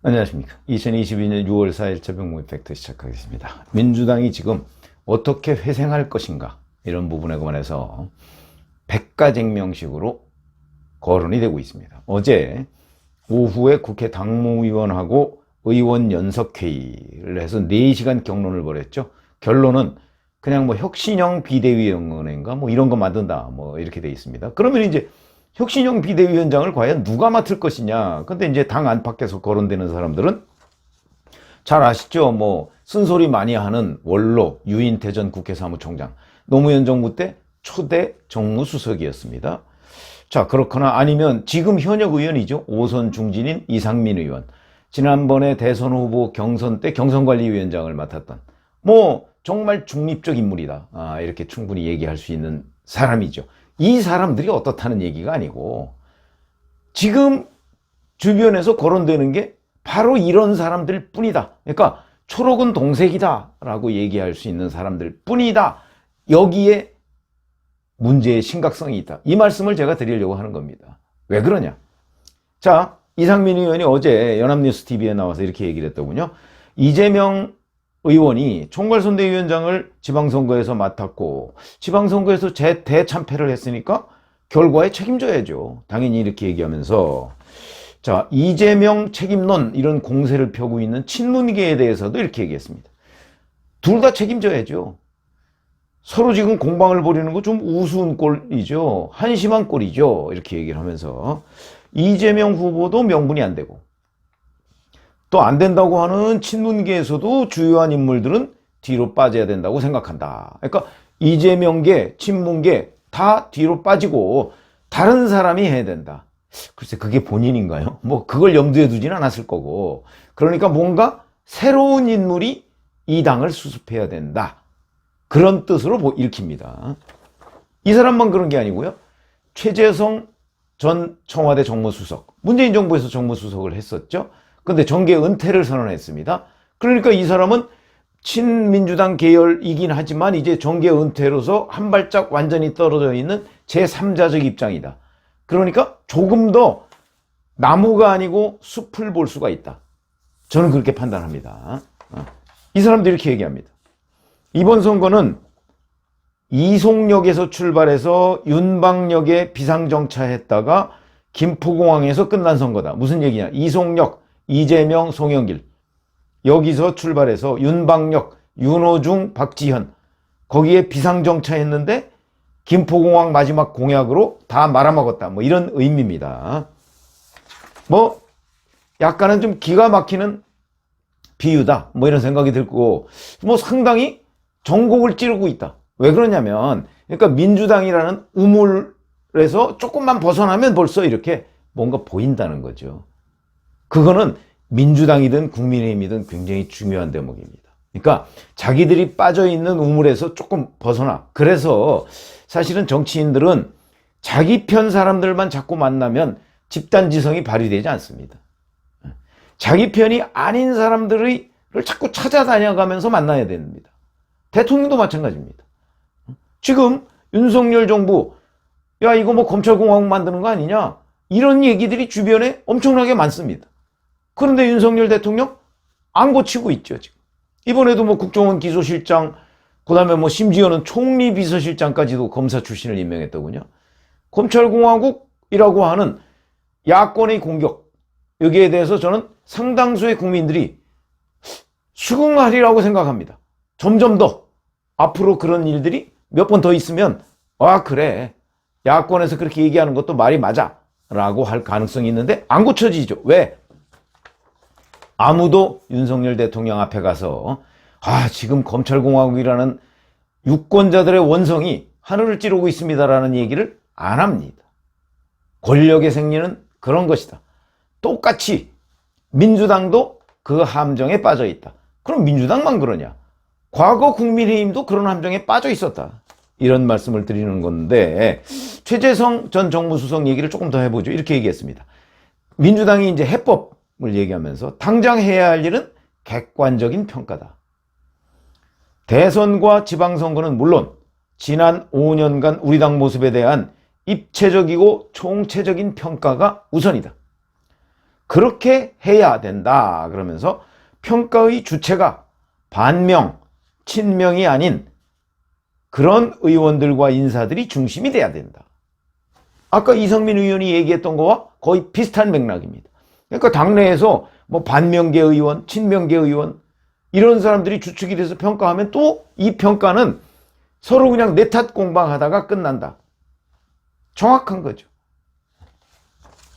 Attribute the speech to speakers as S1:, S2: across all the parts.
S1: 안녕하십니까. 2022년 6월 4일 저병무 팩트 시작하겠습니다. 민주당이 지금 어떻게 회생할 것인가 이런 부분에 관해서 백가쟁명식으로 거론이 되고 있습니다. 어제 오후에 국회 당무위원하고 의원 연석회의를 해서 4시간 경론을 벌였죠. 결론은 그냥 뭐 혁신형 비대위원회인가 뭐 이런 거 만든다 뭐 이렇게 돼 있습니다. 그러면 이제 혁신형 비대위원장을 과연 누가 맡을 것이냐. 근데 이제 당 안팎에서 거론되는 사람들은 잘 아시죠? 뭐 쓴소리 많이 하는 원로 유인태 전 국회 사무총장 노무현 정부 때 초대 정무수석이었습니다. 자 그렇거나 아니면 지금 현역 의원이죠. 오선 중진인 이상민 의원. 지난번에 대선 후보 경선 때 경선관리위원장을 맡았던 뭐 정말 중립적 인물이다. 아, 이렇게 충분히 얘기할 수 있는 사람이죠. 이 사람들이 어떻다는 얘기가 아니고 지금 주변에서 거론되는 게 바로 이런 사람들 뿐이다. 그러니까 초록은 동색이다 라고 얘기할 수 있는 사람들 뿐이다. 여기에 문제의 심각성이 있다. 이 말씀을 제가 드리려고 하는 겁니다. 왜 그러냐? 자, 이상민 의원이 어제 연합뉴스 TV에 나와서 이렇게 얘기를 했더군요. 이재명 의원이 총괄선대위원장을 지방선거에서 맡았고 지방선거에서 재 대참패를 했으니까 결과에 책임져야죠. 당연히 이렇게 얘기하면서 자 이재명 책임론 이런 공세를 펴고 있는 친문계에 대해서도 이렇게 얘기했습니다. 둘 다 책임져야죠. 서로 지금 공방을 벌이는 거 좀 우스운 꼴이죠. 한심한 꼴이죠. 이렇게 얘기를 하면서 이재명 후보도 명분이 안 되고 또 안 된다고 하는 친문계에서도 주요한 인물들은 뒤로 빠져야 된다고 생각한다. 그러니까 이재명계, 친문계 다 뒤로 빠지고 다른 사람이 해야 된다. 글쎄 그게 본인인가요? 뭐 그걸 염두에 두진 않았을 거고 그러니까 뭔가 새로운 인물이 이 당을 수습해야 된다. 그런 뜻으로 보- 읽힙니다. 이 사람만 그런 게 아니고요. 최재성 전 청와대 정무수석, 문재인 정부에서 정무수석을 했었죠. 근데 정계 은퇴를 선언했습니다. 그러니까 이 사람은 친민주당 계열이긴 하지만 이제 정계 은퇴로서 한 발짝 완전히 떨어져 있는 제3자적 입장이다. 그러니까 조금 더 나무가 아니고 숲을 볼 수가 있다. 저는 그렇게 판단합니다. 어. 이 사람도 이렇게 얘기합니다. 이번 선거는 이송역에서 출발해서 윤방역에 비상정차했다가 김포공항에서 끝난 선거다. 무슨 얘기냐? 이송역, 이재명, 송영길. 여기서 출발해서 윤방역, 윤호중, 박지현. 거기에 비상정차했는데 김포공항 마지막 공약으로 다 말아먹었다. 뭐 이런 의미입니다. 뭐 약간은 좀 기가 막히는 비유다. 뭐 이런 생각이 들고 뭐 상당히 전곡을 찌르고 있다. 왜 그러냐면 그러니까 민주당이라는 우물에서 조금만 벗어나면 벌써 이렇게 뭔가 보인다는 거죠. 그거는 민주당이든 국민의힘이든 굉장히 중요한 대목입니다. 그러니까 자기들이 빠져 있는 우물에서 조금 벗어나. 그래서 사실은 정치인들은 자기 편 사람들만 자꾸 만나면 집단지성이 발휘되지 않습니다. 자기 편이 아닌 사람들을 자꾸 찾아다녀가면서 만나야 됩니다. 대통령도 마찬가지입니다. 지금 윤석열 정부, 야, 이거 뭐 검찰공화국 만드는 거 아니냐? 이런 얘기들이 주변에 엄청나게 많습니다. 그런데 윤석열 대통령 안 고치고 있죠, 지금. 이번에도 뭐 국정원 기소실장, 그 다음에 뭐 심지어는 총리 비서실장까지도 검사 출신을 임명했더군요. 검찰공화국이라고 하는 야권의 공격, 여기에 대해서 저는 상당수의 국민들이 수긍하리라고 생각합니다. 점점 더 앞으로 그런 일들이 몇 번 더 있으면 아 그래 야권에서 그렇게 얘기하는 것도 말이 맞아 라고 할 가능성이 있는데 안 고쳐지죠. 왜? 아무도 윤석열 대통령 앞에 가서 아 지금 검찰공화국이라는 유권자들의 원성이 하늘을 찌르고 있습니다라는 얘기를 안 합니다. 권력의 생리는 그런 것이다. 똑같이 민주당도 그 함정에 빠져 있다. 그럼 민주당만 그러냐? 과거 국민의힘도 그런 함정에 빠져 있었다. 이런 말씀을 드리는 건데 최재성 전 정무수석 얘기를 조금 더 해보죠. 이렇게 얘기했습니다. 민주당이 이제 해법을 얘기하면서 당장 해야 할 일은 객관적인 평가다. 대선과 지방선거는 물론 지난 5년간 우리 당 모습에 대한 입체적이고 총체적인 평가가 우선이다. 그렇게 해야 된다. 그러면서 평가의 주체가 반명, 친명이 아닌 그런 의원들과 인사들이 중심이 돼야 된다. 아까 이성민 의원이 얘기했던 거와 거의 비슷한 맥락입니다. 그러니까 당내에서 뭐 반명계 의원, 친명계 의원 이런 사람들이 주축이 돼서 평가하면 또 이 평가는 서로 그냥 내 탓 공방하다가 끝난다. 정확한 거죠.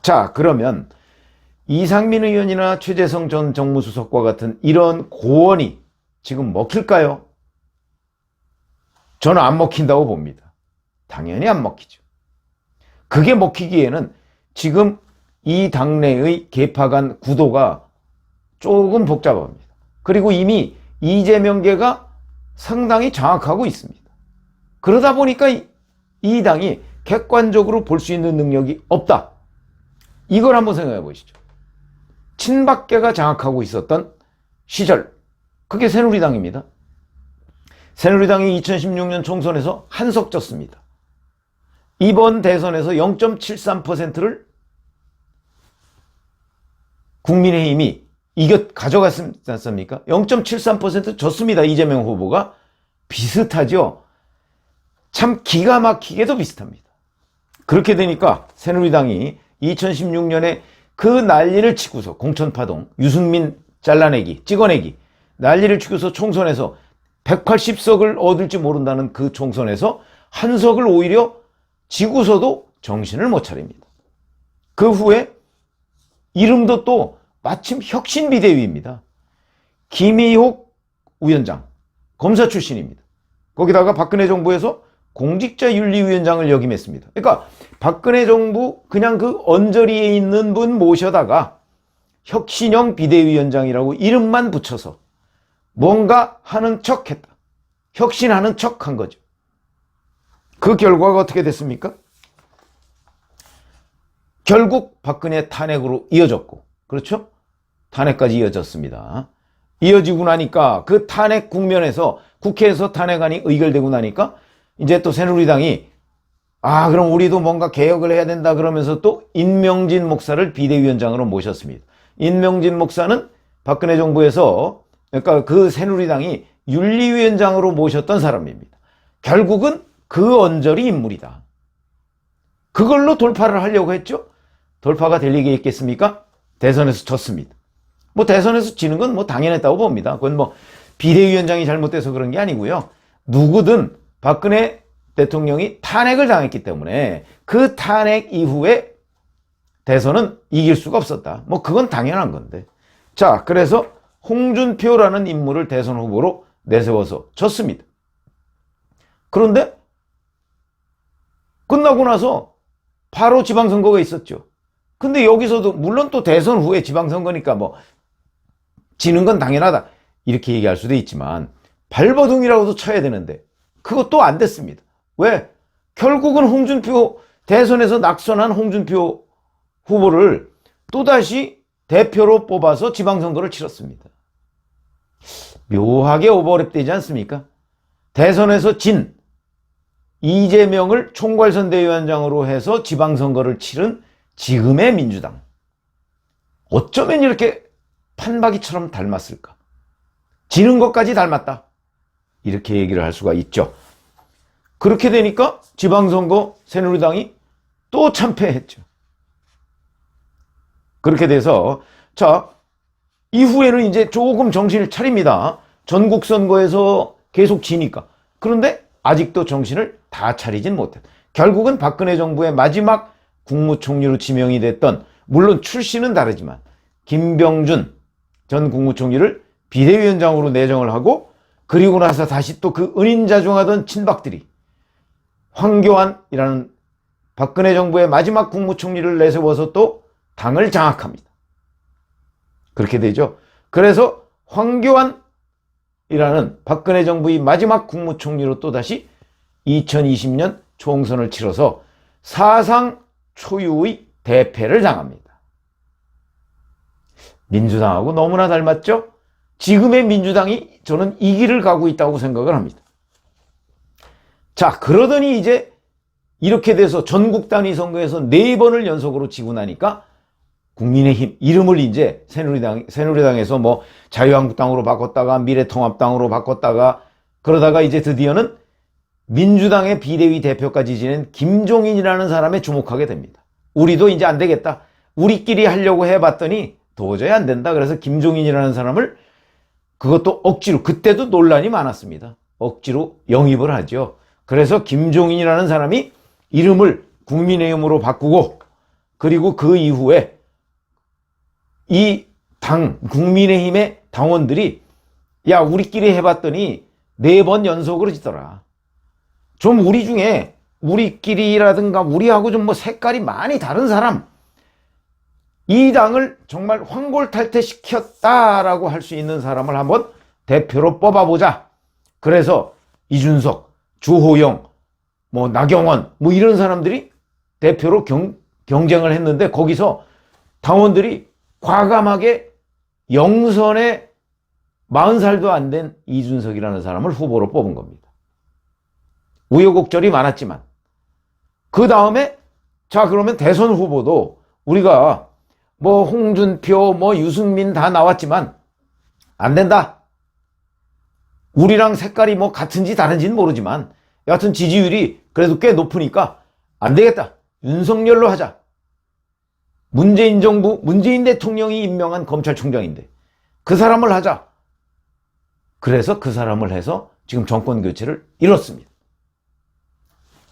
S1: 자, 그러면 이상민 의원이나 최재성 전 정무수석과 같은 이런 고언이 지금 먹힐까요? 저는 안 먹힌다고 봅니다. 당연히 안 먹히죠. 그게 먹히기에는 지금 이 당내의 개파 간 구도가 조금 복잡합니다. 그리고 이미 이재명계가 상당히 장악하고 있습니다. 그러다 보니까 이, 이 당이 객관적으로 볼 수 있는 능력이 없다. 이걸 한번 생각해 보시죠. 친박계가 장악하고 있었던 시절, 그게 새누리당입니다. 새누리당이 2016년 총선에서 한석 졌습니다. 이번 대선에서 0.73%를 국민의힘이 이겨 가져갔지 않습니까? 0.73% 졌습니다. 이재명 후보가 비슷하죠. 참 기가 막히게도 비슷합니다. 그렇게 되니까 새누리당이 2016년에 그 난리를 치고서 공천파동, 유승민 잘라내기, 찍어내기, 난리를 치고서 총선에서 180석을 얻을지 모른다는 그 총선에서 한 석을 오히려 지고서도 정신을 못 차립니다. 그 후에 이름도 또 마침 혁신비대위입니다. 김희옥 위원장, 검사 출신입니다. 거기다가 박근혜 정부에서 공직자윤리위원장을 역임했습니다. 그러니까 박근혜 정부 그냥 그 언저리에 있는 분 모셔다가 혁신형 비대위원장이라고 이름만 붙여서 뭔가 하는 척 했다. 혁신하는 척 한 거죠. 그 결과가 어떻게 됐습니까? 결국 박근혜 탄핵으로 이어졌고, 그렇죠? 탄핵까지 이어졌습니다. 이어지고 나니까 그 탄핵 국면에서 국회에서 탄핵안이 의결되고 나니까 이제 또 새누리당이 아, 그럼 우리도 뭔가 개혁을 해야 된다 그러면서 또 인명진 목사를 비대위원장으로 모셨습니다. 인명진 목사는 박근혜 정부에서 그러니까 그 새누리당이 윤리위원장으로 모셨던 사람입니다. 결국은 그 언저리 인물이다. 그걸로 돌파를 하려고 했죠. 돌파가 될 리가 있겠습니까? 대선에서 졌습니다. 뭐 대선에서 지는 건 뭐 당연했다고 봅니다. 그건 뭐 비대위원장이 잘못돼서 그런 게 아니고요. 누구든 박근혜 대통령이 탄핵을 당했기 때문에 그 탄핵 이후에 대선은 이길 수가 없었다. 뭐 그건 당연한 건데. 자, 그래서 홍준표라는 인물을 대선 후보로 내세워서 졌습니다. 그런데 끝나고 나서 바로 지방선거가 있었죠. 근데 여기서도 물론 또 대선 후에 지방선거니까 뭐 지는 건 당연하다. 이렇게 얘기할 수도 있지만 발버둥이라고도 쳐야 되는데 그것도 안 됐습니다. 왜? 결국은 홍준표 대선에서 낙선한 홍준표 후보를 또다시 대표로 뽑아서 지방선거를 치렀습니다. 묘하게 오버랩되지 않습니까? 대선에서 진 이재명을 총괄선대위원장으로 해서 지방선거를 치른 지금의 민주당. 어쩌면 이렇게 판박이처럼 닮았을까? 지는 것까지 닮았다. 이렇게 얘기를 할 수가 있죠. 그렇게 되니까 지방선거 새누리당이 또 참패했죠. 그렇게 돼서 자 이후에는 이제 조금 정신을 차립니다. 전국 선거에서 계속 지니까. 그런데 아직도 정신을 다 차리진 못해. 결국은 박근혜 정부의 마지막 국무총리로 지명이 됐던 물론 출신은 다르지만 김병준 전 국무총리를 비대위원장으로 내정을 하고 그리고 나서 다시 또 그 은인자중하던 친박들이 황교안이라는 박근혜 정부의 마지막 국무총리를 내세워서 또 당을 장악합니다. 그렇게 되죠. 그래서 황교안이라는 박근혜 정부의 마지막 국무총리로 또다시 2020년 총선을 치러서 사상 초유의 대패를 당합니다. 민주당하고 너무나 닮았죠? 지금의 민주당이 저는 이 길을 가고 있다고 생각을 합니다. 자, 그러더니 이제 이렇게 돼서 전국 단위 선거에서 네 번을 연속으로 지고 나니까 국민의힘 이름을 이제 새누리당 새누리당에서 뭐 자유한국당으로 바꿨다가 미래통합당으로 바꿨다가 그러다가 이제 드디어는 민주당의 비대위 대표까지 지낸 김종인이라는 사람에 주목하게 됩니다. 우리도 이제 안 되겠다. 우리끼리 하려고 해봤더니 도저히 안 된다. 그래서 김종인이라는 사람을 그것도 억지로 그때도 논란이 많았습니다. 억지로 영입을 하죠. 그래서 김종인이라는 사람이 이름을 국민의힘으로 바꾸고 그리고 그 이후에 이 당 국민의힘의 당원들이 야 우리끼리 해봤더니 네 번 연속으로 지더라. 좀 우리 중에 우리끼리라든가 우리하고 좀 뭐 색깔이 많이 다른 사람 이 당을 정말 황골탈퇴시켰다라고 할 수 있는 사람을 한번 대표로 뽑아보자. 그래서 이준석, 주호영, 뭐 나경원 뭐 이런 사람들이 대표로 경, 경쟁을 했는데 거기서 당원들이 과감하게 영선에 40살도 안 된 이준석이라는 사람을 후보로 뽑은 겁니다. 우여곡절이 많았지만 그 다음에 자 그러면 대선 후보도 우리가 뭐 홍준표 뭐 유승민 다 나왔지만 안 된다. 우리랑 색깔이 뭐 같은지 다른지는 모르지만 여하튼 지지율이 그래도 꽤 높으니까 안 되겠다. 윤석열로 하자. 문재인 정부, 문재인 대통령이 임명한 검찰총장인데 그 사람을 하자. 그래서 그 사람을 해서 지금 정권 교체를 이뤘습니다.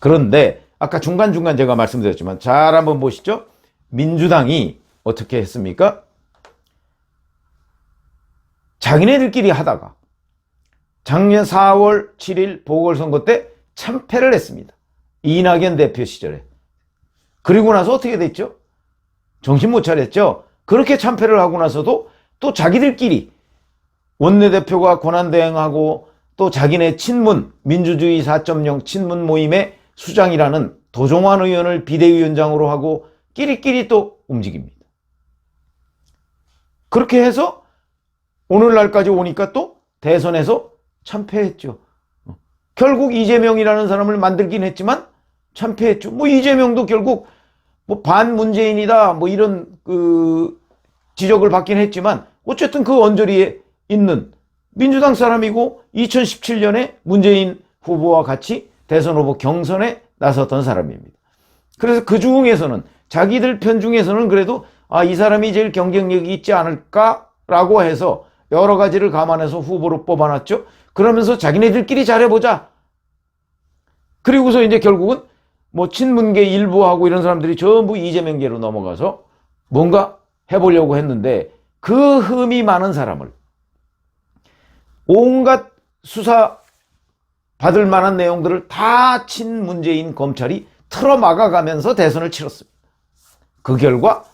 S1: 그런데 아까 중간중간 제가 말씀드렸지만 잘 한번 보시죠. 민주당이 어떻게 했습니까? 자기네들끼리 하다가 작년 4월 7일 보궐선거 때 참패를 했습니다. 이낙연 대표 시절에. 그리고 나서 어떻게 됐죠? 정신 못 차렸죠? 그렇게 참패를 하고 나서도 또 자기들끼리 원내대표가 권한대행하고 또 자기네 친문 민주주의 4.0 친문 모임의 수장이라는 도종환 의원을 비대위원장으로 하고 끼리끼리 또 움직입니다. 그렇게 해서 오늘날까지 오니까 또 대선에서 참패했죠. 결국 이재명이라는 사람을 만들긴 했지만 참패했죠. 뭐 이재명도 결국 뭐 반문재인이다 뭐 이런 그 지적을 받긴 했지만 어쨌든 그 언저리에 있는 민주당 사람이고 2017년에 문재인 후보와 같이 대선 후보 경선에 나섰던 사람입니다. 그래서 그 중에서는 자기들 편 중에서는 그래도 아, 이 사람이 제일 경쟁력이 있지 않을까라고 해서 여러 가지를 감안해서 후보로 뽑아놨죠. 그러면서 자기네들끼리 잘해보자. 그리고서 이제 결국은 뭐 친문계 일부하고 이런 사람들이 전부 이재명계로 넘어가서 뭔가 해보려고 했는데 그 흠이 많은 사람을 온갖 수사 받을 만한 내용들을 다 친문재인 검찰이 틀어 막아가면서 대선을 치렀습니다. 그 결과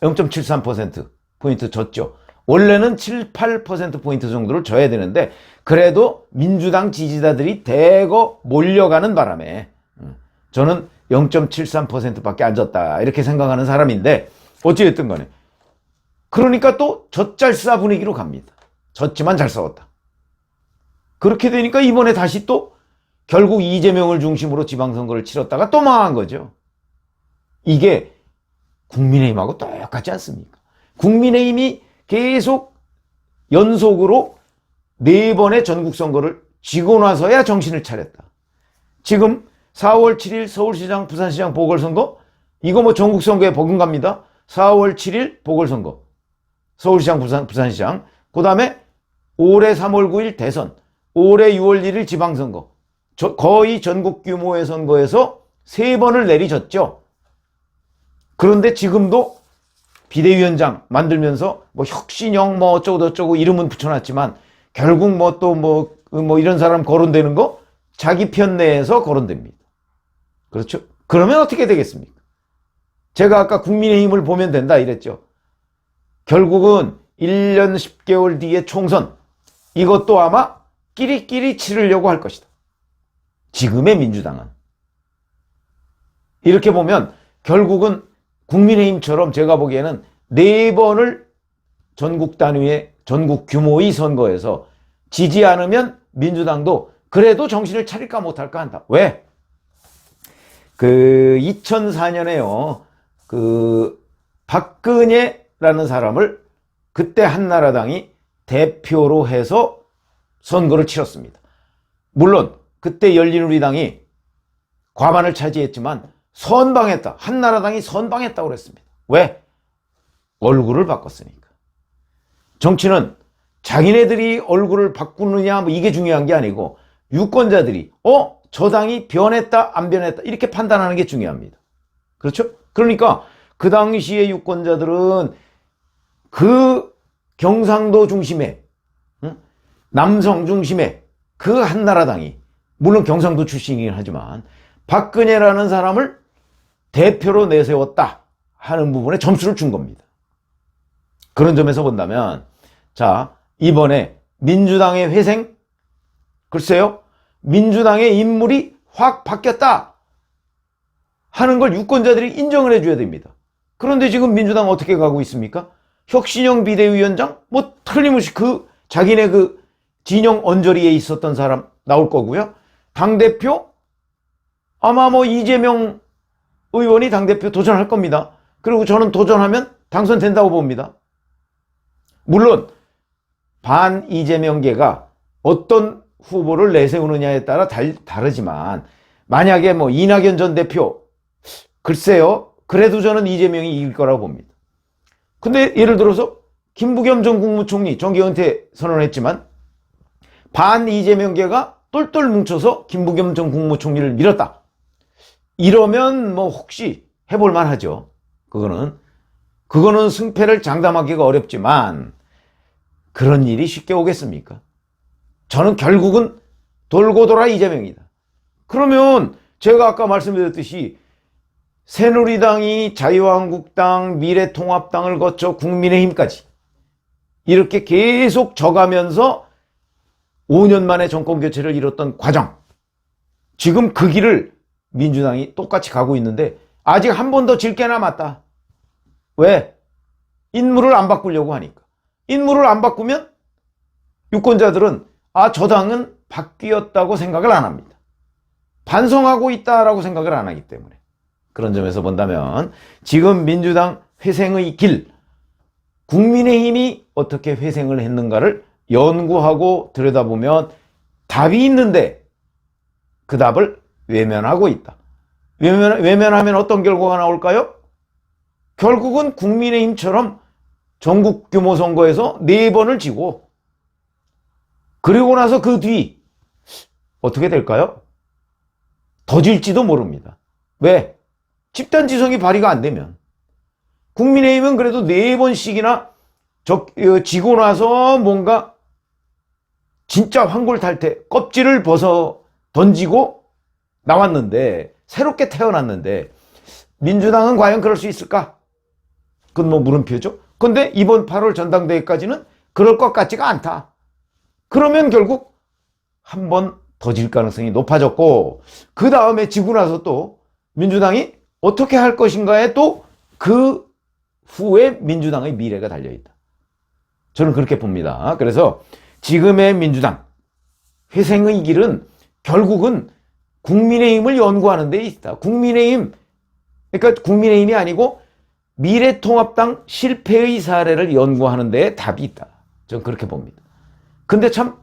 S1: 0.73% 포인트 졌죠. 원래는 7, 8% 포인트 정도를 져야 되는데 그래도 민주당 지지자들이 대거 몰려가는 바람에 음, 저는 0.73%밖에 안 졌다 이렇게 생각하는 사람인데 어찌됐든 간에 그러니까 또 젖잘싸 분위기로 갑니다. 졌지만 잘 싸웠다. 그렇게 되니까 이번에 다시 또 결국 이재명을 중심으로 지방선거를 치렀다가 또 망한 거죠. 이게 국민의힘하고 똑같지 않습니까? 국민의힘이 계속 연속으로 네 번의 전국선거를 쥐고 나서야 정신을 차렸다. 지금 4월 7일 서울시장, 부산시장 보궐선거 이거 뭐 전국선거에 버금갑니다. 4월 7일 보궐선거 서울시장, 부산, 부산시장 그 다음에 올해 3월 9일 대선 올해 6월 1일 지방선거 저, 거의 전국 규모의 선거에서 세 번을 내리졌죠. 그런데 지금도 비대위원장 만들면서 뭐 혁신형 뭐 어쩌고 저쩌고 이름은 붙여놨지만 결국 뭐 또뭐 뭐 이런 사람 거론되는 거 자기 편 내에서 거론됩니다. 그렇죠? 그러면 어떻게 되겠습니까? 제가 아까 국민의힘을 보면 된다 이랬죠. 결국은 1년 10개월 뒤에 총선 이것도 아마 끼리끼리 치르려고 할 것이다. 지금의 민주당은. 이렇게 보면 결국은 국민의힘처럼 제가 보기에는 네 번을 전국 단위의 전국 규모의 선거에서 지지 않으면 민주당도 그래도 정신을 차릴까 못할까 한다. 왜? 그 2004년에요. 그 박근혜라는 사람을 그때 한나라당이 대표로 해서 선거를 치렀습니다. 물론 그때 열린우리당이 과반을 차지했지만 선방했다. 한나라당이 선방했다고 그랬습니다. 왜? 얼굴을 바꿨으니까. 정치는 자기네들이 얼굴을 바꾸느냐 뭐 이게 중요한 게 아니고 유권자들이 어? 저 당이 변했다 안 변했다 이렇게 판단하는 게 중요합니다. 그렇죠? 그러니까 그 당시의 유권자들은 그 경상도 중심의 응? 남성 중심의 그 한나라당이 물론 경상도 출신이긴 하지만 박근혜라는 사람을 대표로 내세웠다 하는 부분에 점수를 준 겁니다. 그런 점에서 본다면 자 이번에 민주당의 회생 글쎄요 민주당의 인물이 확 바뀌었다 하는 걸 유권자들이 인정을 해줘야 됩니다. 그런데 지금 민주당 어떻게 가고 있습니까? 혁신형 비대위원장 뭐 틀림없이 그 자기네 그 진영 언저리에 있었던 사람 나올 거고요. 당 대표 아마 뭐 이재명 의원이 당 대표 도전할 겁니다. 그리고 저는 도전하면 당선된다고 봅니다. 물론 반 이재명계가 어떤 후보를 내세우느냐에 따라 달, 다르지만 만약에 뭐 이낙연 전 대표 글쎄요 그래도 저는 이재명이 이길 거라고 봅니다. 근데 예를 들어서 김부겸 전 국무총리 정계 은퇴 선언했지만 반 이재명계가 똘똘 뭉쳐서 김부겸 전 국무총리를 밀었다. 이러면 뭐 혹시 해볼 만 하죠. 그거는 그거는 승패를 장담하기가 어렵지만 그런 일이 쉽게 오겠습니까? 저는 결국은 돌고 돌아 이재명이다. 그러면 제가 아까 말씀드렸듯이 새누리당이 자유한국당, 미래통합당을 거쳐 국민의힘까지 이렇게 계속 져가면서 5년 만에 정권 교체를 이뤘던 과정. 지금 그 길을 민주당이 똑같이 가고 있는데 아직 한 번 더 질 게 남았다. 왜? 인물을 안 바꾸려고 하니까. 인물을 안 바꾸면 유권자들은 아, 저 당은 바뀌었다고 생각을 안 합니다. 반성하고 있다라고 생각을 안 하기 때문에. 그런 점에서 본다면 지금 민주당 회생의 길, 국민의힘이 어떻게 회생을 했는가를 연구하고 들여다보면 답이 있는데 그 답을 외면하고 있다. 외면, 외면하면 어떤 결과가 나올까요? 결국은 국민의힘처럼 전국 규모 선거에서 네 번을 지고 그리고 나서 그 뒤 어떻게 될까요? 더 질지도 모릅니다. 왜? 집단 지성이 발휘가 안 되면 국민의힘은 그래도 네 번씩이나 적, 어, 지고 나서 뭔가 진짜 황골 탈태 껍질을 벗어 던지고 나왔는데 새롭게 태어났는데 민주당은 과연 그럴 수 있을까? 그건 뭐 물음표죠. 근데 이번 8월 전당대회까지는 그럴 것 같지가 않다. 그러면 결국 한 번 더 질 가능성이 높아졌고 그 다음에 지고 나서 또 민주당이 어떻게 할 것인가에 또 그 후에 민주당의 미래가 달려있다. 저는 그렇게 봅니다. 그래서 지금의 민주당 회생의 길은 결국은 국민의힘을 연구하는 데 있다. 국민의힘, 그러니까 국민의힘이 아니고 미래통합당 실패의 사례를 연구하는 데 답이 있다. 저는 그렇게 봅니다. 근데 참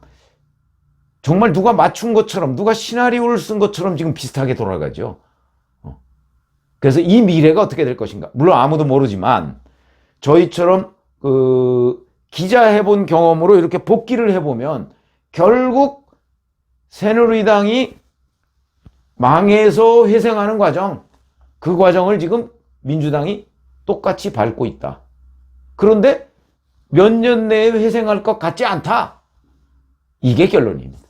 S1: 정말 누가 맞춘 것처럼 누가 시나리오를 쓴 것처럼 지금 비슷하게 돌아가죠. 어. 그래서 이 미래가 어떻게 될 것인가. 물론 아무도 모르지만 저희처럼 그 기자 해본 경험으로 이렇게 복기를 해보면 결국 새누리당이 망해서 회생하는 과정, 그 과정을 지금 민주당이 똑같이 밟고 있다. 그런데 몇 년 내에 회생할 것 같지 않다. 이게 결론입니다.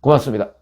S1: 고맙습니다.